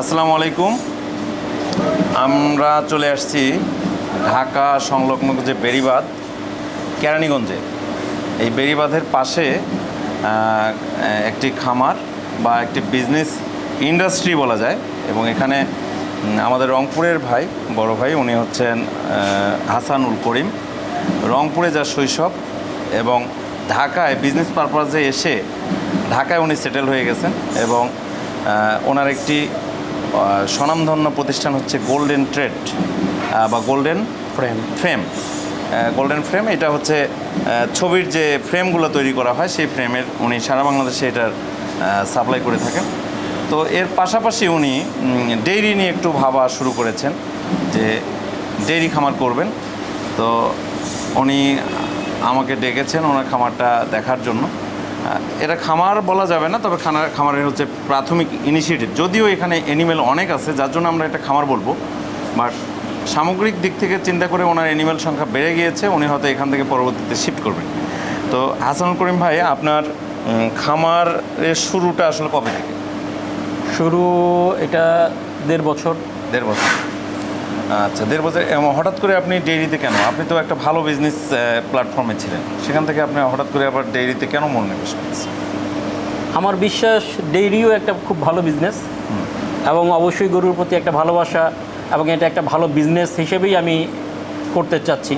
আসসালামু আলাইকুম। আমরা চলে আসছি ঢাকা সংলগ্ন যে বেড়িবাঁধ, কেরানীগঞ্জে। এই বেড়িবাঁধের পাশে একটি খামার বা একটি বিজনেস ইন্ডাস্ট্রি বলা যায় এবং এখানে আমাদের রংপুরের ভাই, বড় ভাই, উনি হচ্ছেন হাসানুল করিম। রংপুরে যা শৈশব এবং ঢাকায় বিজনেস পারপাসে এসে ঢাকায় উনি সেটেল হয়ে গেছেন এবং ওনার একটি স্বনামধন্য প্রতিষ্ঠান হচ্ছে গোল্ডেন ট্রেড বা golden frame frame golden frame এটা হচ্ছে ছবির যে ফ্রেমগুলো তৈরি করা হয় সেই ফ্রেমের উনি সারা বাংলাদেশে এটার সাপ্লাই করে থাকেন। তো এর পাশাপাশি উনি ডেইরি নিয়ে একটু ভাবা শুরু করেছেন যে ডেইরি খামার করবেন। তো উনি আমাকে ডেকেছেন ওনার খামারটা দেখার জন্য। এটা খামার বলা যাবে না তবে খানার খামারের হচ্ছে প্রাথমিক ইনিশিয়েটিভ যদিও এখানে অ্যানিমেল অনেক আছে যার জন্য আমরা এটা খামার বলব। বাট সামগ্রিক দিক থেকে চিন্তা করে ওনার অ্যানিমেল সংখ্যা বেড়ে গিয়েছে উনি হয়তো এখান থেকে পরবর্তীতে শিফট করবেন। তো হাসানুল করিম ভাই আপনার খামারের শুরুটা আসলে কবে থেকে? শুরু এটা দেড় বছর। দেড় বছর। আচ্ছা দেড় বছর হঠাৎ করে আপনি ডেইরিতে কেন? আপনি তো একটা ভালো বিজনেস প্ল্যাটফর্মে ছিলেন। সেখান থেকে আপনি হঠাৎ করে আবার ডেইরিতে কেন মনোনিবেশ করেছেন? আমার বিশ্বাস ডেইরিও একটা খুব ভালো বিজনেস এবং অবশ্যই গরুর প্রতি একটা ভালোবাসা এবং এটা একটা ভালো বিজনেস হিসেবেই আমি করতে চাচ্ছি।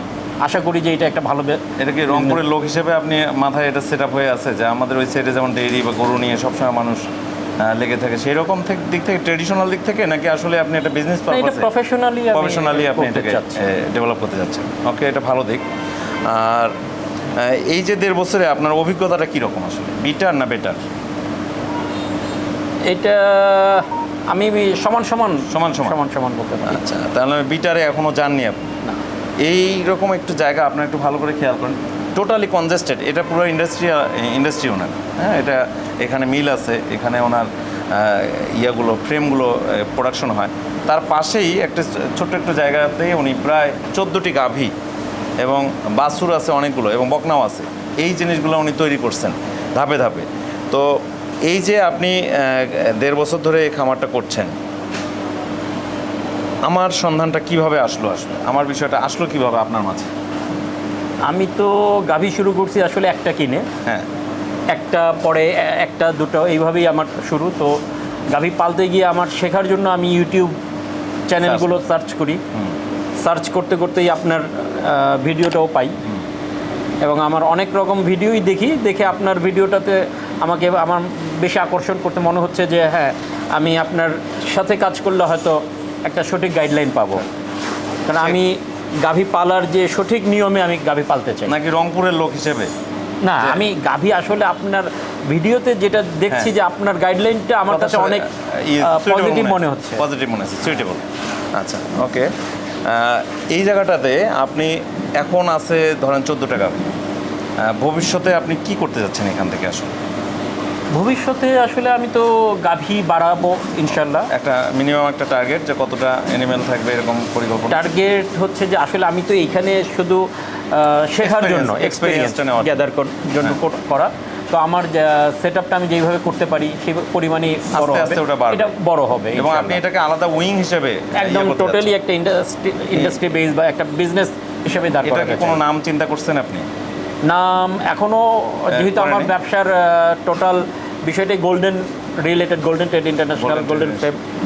আশা করি যে এটা একটা ভালো এটা কি রংপুরের লোক হিসেবে আপনি মাথায় এটা সেট আপ হয়ে আছে যে আমাদের ওই সাইডে যেমন ডেইরি বা গরু নিয়ে সবসময় মানুষ লেগে থাকে। সেই রকম দিক থেকে ট্রেডিশনাল দিক থেকে নাকি আসলে আপনি একটা বিজনেস প্রফেশনালি প্রফেশনালি আপনি এটাকে ডেভেলপ করতে যাচ্ছেন ওকে এটা ভালো দিক। আর এই যে দেড় বছরে আপনার অভিজ্ঞতাটা কীরকম আসলে? বিটার না বেটার এটা আমি সমান সমান সমান সমান? সমান সমান বলতে পারি। আচ্ছা তাহলে বিটারে এখনও যাননি আপনি। এই রকম একটু জায়গা আপনার একটু ভালো করে খেয়াল করেন। টোটালি কনজেস্টেড এটা পুরো ইন্ডাস্ট্রি ইন্ডাস্ট্রি ওনার। হ্যাঁ এটা এখানে মিল আছে, এখানে ওনার ইয়াগুলো ফ্রেমগুলো প্রোডাকশন হয়। তার পাশেই একটা ছোট্ট একটু জায়গাতে উনি প্রায় চোদ্দোটি গাভী এবং বাসুর আছে অনেকগুলো এবং বকনাও আছে। এই জিনিসগুলো উনি তৈরি করছেন, ধাপে ধাপে। তো এই যে আপনি দেড় বছর ধরে এই খামারটা করছেন, আমার সন্ধানটা কীভাবে আসলো আসলে? আমার বিষয়টা আসলো কীভাবে আপনার মাঝে? আমি তো গাভী শুরু করছি আসলে একটা কিনে। হ্যাঁ। একটা পরে একটা দুটো এইভাবেই আমার শুরু। তো গাভী পালতে গিয়ে আমার শেখার জন্য আমি ইউটিউব চ্যানেলগুলো সার্চ করি। সার্চ করতে করতেই আপনার ভিডিওটাও পাই। এবং আমার অনেক রকম ভিডিওই দেখি। দেখে আপনার ভিডিওটাতে আমাকে আমার বেশি আকর্ষণ করতে মনে হচ্ছে যে হ্যাঁ আমি আপনার সাথে কাজ করলে হয়তো একটা সঠিক গাইডলাইন পাবো। কারণ আমি গাভী পালার যে সঠিক নিয়মে আমি গাভী পালতে চাই। নাকি রংপুরের লোক হিসেবে? না আমি গাভী আসলে আপনার ভিডিওতে যেটা দেখছি হ্যাঁ। যে আপনার গাইডলাইনটা আমার কাছে অনেক পজিটিভ মনে হচ্ছে পজিটিভ মনে হচ্ছে সুইটেবল আচ্ছা ওকে এই জায়গাটাতে আপনি এখন আছে ধরেন চোদ্দ টাকা। ভবিষ্যতে আপনি কি করতে যাচ্ছেন এখান থেকে আসলে? ভবিষ্যতে আসলে আমি তো গাভী বাড়াবো ইনশাল্লাহ। একটা মিনিমাম একটা টার্গেট যে কতটা অ্যানিমেল থাকবে এরকম পরিকল্পনা? টার্গেট হচ্ছে যে আসলে আমি তো এইখানে শুধু শেখার জন্য নেওয়ার গ্যাদার জন্য হ্যাঁ। করা তো আমার সেট আপটা আমি যেইভাবে করতে পারি সেই পরিমাণে বড় হবে। এটা বড় হবে এবং আপনি এটাকে আলাদা উইং হিসেবে একদম ইয়ে টোটালি একটা ইন্ডাস্ট্রি ইন্ডাস্ট্রি বেস বা একটা বিজনেস হিসেবে দাঁড় করা এটাকে কোনো নাম চিন্তা করছেন আপনি? নাম এখনও যেহেতু আমার ব্যবসার টোটাল বিষয়টাই golden related golden trade international golden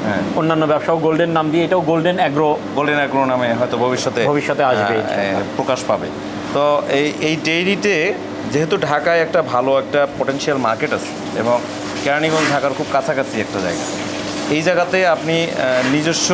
হ্যাঁ। অন্যান্য ব্যবসাও গোল্ডেন নাম দিয়ে এটাও গোল্ডেন অ্যাগ্রো গোল্ডেন অ্যাগ্রো নামে হয়তো ভবিষ্যতে ভবিষ্যতে আসবে, প্রকাশ পাবে। তো এই এই ডেইরিতে যেহেতু ঢাকায় একটা ভালো একটা পটেনশিয়াল মার্কেট আছে এবং কেরানীগঞ্জ ঢাকার খুব কাছাকাছি একটা জায়গা। এই জায়গাতে আপনি নিজস্ব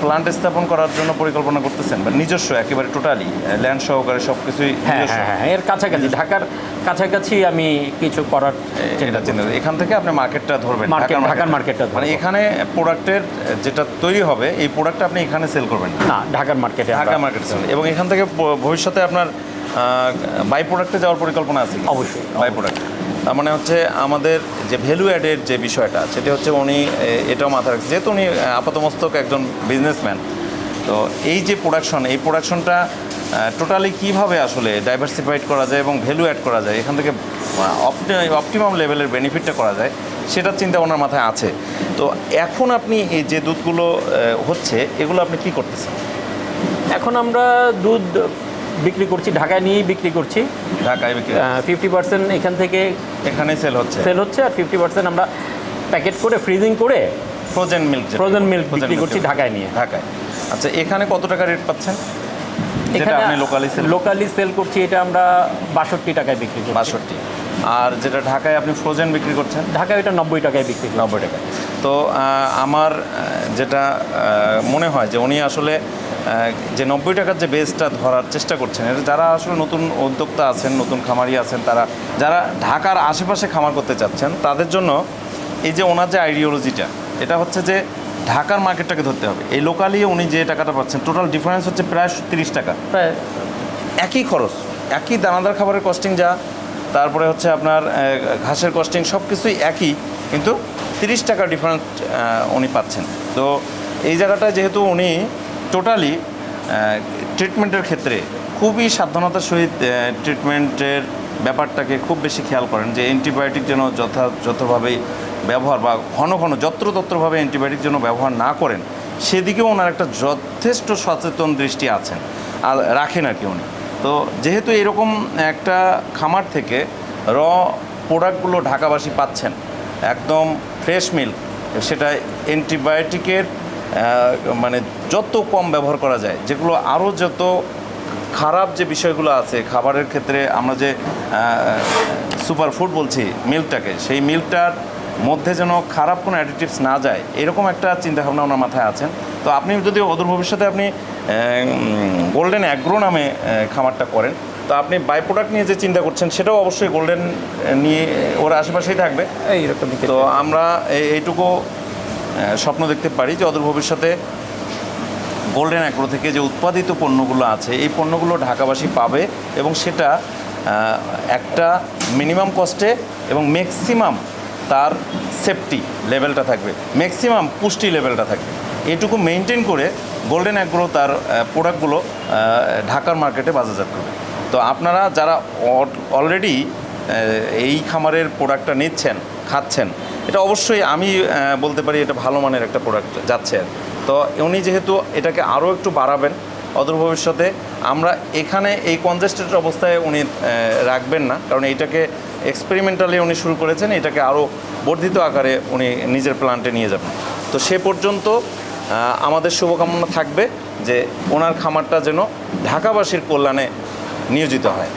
প্লান্ট স্থাপন করার জন্য পরিকল্পনা করতেছেন বা নিজস্ব একেবারে টোটালি ল্যান্ড সহকারে সব কিছুই হ্যাঁ হ্যাঁ হ্যাঁ এর কাছাকাছি ঢাকার কাছাকাছি আমি কিছু করার চিন্তা করি। এখান থেকে আপনি মার্কেটটা ধরবেন ঢাকার মার্কেটটা মানে এখানে প্রোডাক্টের যেটা তৈরি হবে এই প্রোডাক্টটা আপনি এখানে সেল করবেন না। না ঢাকার মার্কেটে ঢাকা মার্কেট এবং এখান থেকে ভবিষ্যতে আপনার বাই প্রোডাক্টে যাওয়ার পরিকল্পনা আছে। অবশ্যই, বাই প্রোডাক্ট তার মানে হচ্ছে আমাদের যে ভ্যালু অ্যাডের যে বিষয়টা সেটা হচ্ছে উনি এটাও মাথায় রাখছে। যেহেতু উনি আপাতমস্তক একজন বিজনেসম্যান তো এই যে প্রোডাকশন এই প্রোডাকশনটা টোটালি কীভাবে আসলে ডাইভার্সিফাইড করা যায় এবং ভ্যালু অ্যাড করা যায় এখান থেকে অপটিমাম লেভেলের বেনিফিটটা করা যায় সেটার চিন্তা ওনার মাথায় আছে। তো এখন আপনি এই যে দুধগুলো হচ্ছে এগুলো আপনি কি করতেছেন? এখন আমরা দুধ বিক্রি করছি ঢাকায় নিয়েই বিক্রি করছি। ঢাকায় বিক্রি ফিফটি পার্সেন্ট এখান থেকে এখানে সেল হচ্ছে। সেল হচ্ছে আর ফিফটি পার্সেন্ট আমরা প্যাকেট করে ফ্রিজিং করে ফ্রোজেন মিল্ক ফ্রোজেন মিল্ক বিক্রি করছি ঢাকায় নিয়ে। ঢাকায়। আচ্ছা এখানে কত টাকা রেট পাচ্ছেন? যেটা আপনি লোকালি সেল লোকালি সেল করছি এটা আমরা বাষট্টি টাকায় বিক্রি করছি। বাষট্টি। আর যেটা ঢাকায় আপনি ফ্রোজেন বিক্রি করছেন? ঢাকায় এটা নব্বই টাকায় বিক্রি করি নব্বই টাকা তো আমার যেটা মনে হয় যে উনি আসলে যে নব্বই টাকার যে বেসটা ধরার চেষ্টা করছেন এটা যারা আসলে নতুন উদ্যোক্তা আছেন নতুন খামারি আছেন তারা যারা ঢাকার আশেপাশে খামার করতে চাচ্ছেন তাদের জন্য এই যে ওনার যে আইডিওলজিটা এটা হচ্ছে যে ঢাকার মার্কেটটাকে ধরতে হবে। এই লোকালি উনি যে টাকাটা পাচ্ছেন টোটাল ডিফারেন্স হচ্ছে প্রায় তিরিশ টাকা। প্রায়। একই খরচ একই দানাদার খাবারের কস্টিং যা তারপরে হচ্ছে আপনার ঘাসের কস্টিং সব কিছুই একই কিন্তু তিরিশ টাকা ডিফারেন্স উনি পাচ্ছেন। তো এই জায়গাটা যেহেতু উনি টোটালি ট্রিটমেন্টের ক্ষেত্রে খুবই সাবধানতার সহিত ট্রিটমেন্টের ব্যাপারটাকে খুব বেশি খেয়াল করেন যে অ্যান্টিবায়োটিক যেন যথাযথভাবে ব্যবহার বা ঘন ঘন, যত্রতত্রভাবে অ্যান্টিবায়োটিক যেন ব্যবহার না করেন, সেদিকেও ওনার একটা যথেষ্ট সচেতন দৃষ্টি আছেন, আর রাখেন আর কি উনি। তো যেহেতু এরকম একটা খামার থেকে র প্রোডাক্টগুলো ঢাকাবাসী পাচ্ছেন, একদম ফ্রেশ মিল্ক সেটা অ্যান্টিবায়োটিকের মানে যত কম ব্যবহার করা যায় যেগুলো আরও যত খারাপ যে বিষয়গুলো আছে খাবারের ক্ষেত্রে আমরা যে সুপার ফুড বলছি মিল্কটাকে সেই মিল্কটার মধ্যে যেন খারাপ কোনো অ্যাডিটিভস না যায় এরকম একটা চিন্তাভাবনা ওনার মাথায় আছেন। তো আপনি যদি অদূর ভবিষ্যতে আপনি গোল্ডেন অ্যাগ্রো নামে খামারটা করেন তো আপনি বাই প্রোডাক্ট নিয়ে যে চিন্তা করছেন সেটাও অবশ্যই গোল্ডেন নিয়ে ওর আশেপাশেই থাকবে। এইরকমই তো আমরা এই- এইটুকু স্বপ্ন দেখতে পারি যে অদূর ভবিষ্যতে গোল্ডেন অ্যাগ্রো থেকে যে উৎপাদিত পণ্যগুলো আছে, এই পণ্যগুলো ঢাকাবাসী পাবে এবং সেটা একটা মিনিমাম কস্টে এবং ম্যাক্সিমাম তার সেফটি লেভেলটা থাকবে। ম্যাক্সিমাম পুষ্টি লেভেলটা থাকবে। এটুকু মেনটেন করে গোল্ডেন অ্যাগ্রো তার প্রোডাক্টগুলো ঢাকার মার্কেটে বাজারজাত করবে। তো আপনারা যারা অলরেডি এই খামারের প্রোডাক্টটা নিচ্ছেন, খাচ্ছেন এটা অবশ্যই আমি বলতে পারি এটা ভালো মানের একটা প্রোডাক্ট যাচ্ছে তো উনি যেহেতু এটাকে আরও একটু বাড়াবেন, অদূর ভবিষ্যতে আমরা এখানে এই কনজেস্টেড অবস্থায় উনি রাখবেন না, কারণ এইটাকে এক্সপেরিমেন্টালি উনি শুরু করেছেন, এটাকে আরও বর্ধিত আকারে উনি নিজের প্ল্যান্টে নিয়ে যাবেন। তো সে পর্যন্ত আমাদের শুভকামনা থাকবে যে ওনার খামারটা যেন ঢাকাবাসীর কল্যাণে নিয়োজিত হয়।